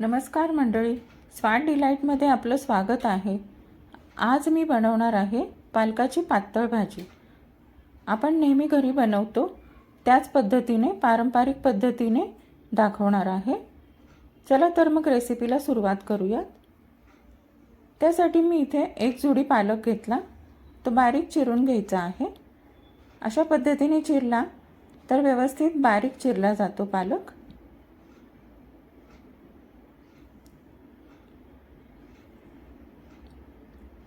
नमस्कार मंडळी स्वाट डिलाईटमध्ये आपलं स्वागत आहे. आज मी बनवणार आहे पालकाची पातळ भाजी. आपण नेहमी घरी बनवतो त्याच पद्धतीने पारंपरिक पद्धतीने दाखवणार आहे. चला तर मग रेसिपीला सुरुवात करूयात. त्यासाठी मी इथे एक जुडी पालक घेतला तो बारीक चिरून घ्यायचा आहे. अशा पद्धतीने चिरला तर व्यवस्थित बारीक चिरला जातो पालक.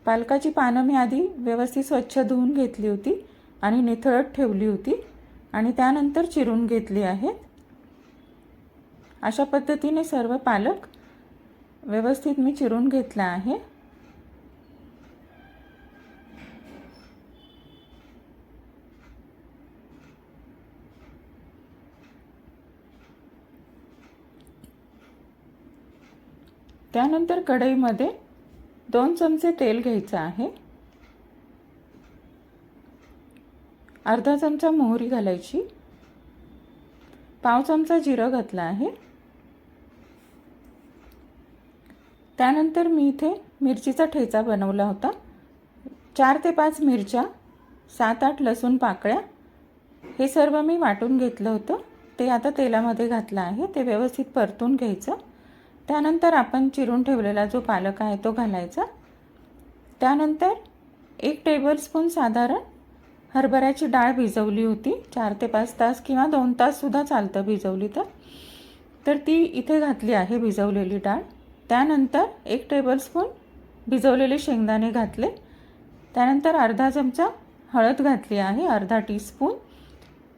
पालकाची पानं मी आधी व्यवस्थित स्वच्छ धुवून घेतली होती आणि निथळत ठेवली होती आणि त्यानंतर चिरून घेतली आहेत. अशा पद्धतीने सर्व पालक व्यवस्थित मी चिरून घेतला आहे. त्यानंतर कढईमध्ये दोन चमचे तेल घ्यायचं आहे. अर्धा चमचा मोहरी घालायची. पाव चमचा जिरं घातलं आहे. त्यानंतर मी इथे मिरचीचा ठेचा बनवला होता. चार ते पाच मिरच्या सात आठ लसूण पाकळ्या हे सर्व मी वाटून घेतलं होतं. ते आता तेलामध्ये घातलं आहे. ते व्यवस्थित परतून घ्यायचं. त्यानंतर आपण चिरून ठेवलेला जो पालक आहे तो घालायचा. त्यानंतर एक टेबलस्पून साधारण हरभऱ्याची डाळ भिजवली होती. चार ते पाच तास किंवा दोन ताससुद्धा चालतं भिजवली तर. तर ती इथे घातली आहे भिजवलेली डाळ. त्यानंतर एक टेबलस्पून भिजवलेले शेंगदाणे घातले. त्यानंतर अर्धा चमचा हळद घातली आहे अर्धा टीस्पून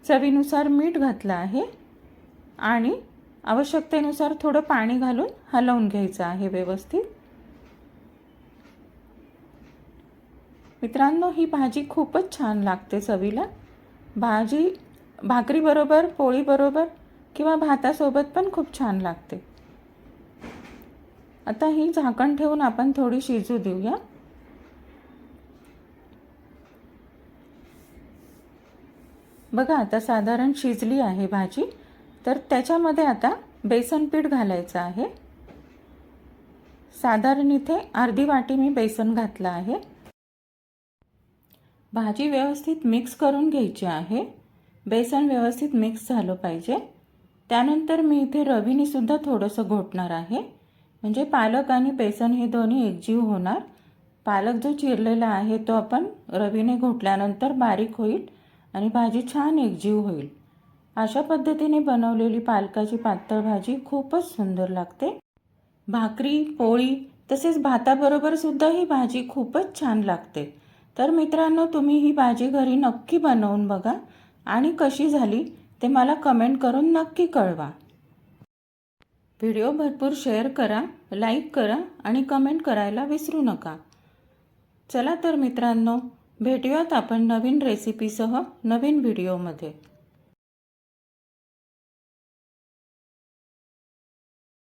चवीनुसार मीठ घातलं आहे. आणि आवश्यकतेनुसार थोडं पाणी घालून हलवून घ्यायचं आहे व्यवस्थित. मित्रांनो ही भाजी खूपच छान लागते चवीला. भाजी भाकरीबरोबर पोळीबरोबर किंवा भातासोबत पण खूप छान लागते. आता ही झाकण ठेवून आपण थोडी शिजू देऊया. बघा आता साधारण शिजली आहे भाजी. तर त्याच्यामध्ये आता बेसन पीठ घालायचं आहे. साधारण इथे अर्धी वाटी मी बेसन घातलं आहे. भाजी व्यवस्थित मिक्स करून घ्यायची आहे. बेसन व्यवस्थित मिक्स झालं पाहिजे. त्यानंतर मी इथे रवीनीसुद्धा थोडंसं घोटणार आहे. म्हणजे पालक आणि बेसन हे दोन्ही एकजीव होणार. पालक जो चिरलेला आहे तो आपण रवीने घोटल्यानंतर बारीक होईल आणि भाजी छान एकजीव होईल. अशा पद्धतीने बनवलेली पालकाची पातळ भाजी खूपच सुंदर लागते. भाकरी पोळी तसेच भाताबरोबर सुद्धा ही भाजी खूपच छान लागते. तर मित्रांनो तुम्ही ही भाजी घरी नक्की बनवून बघा आणि कशी झाली ते मला कमेंट करून नक्की कळवा. व्हिडिओ भरपूर शेअर करा लाईक करा आणि कमेंट करायला विसरू नका. चला तर मित्रांनो भेटूयात आपण नवीन रेसिपीसह नवीन व्हिडिओमध्ये.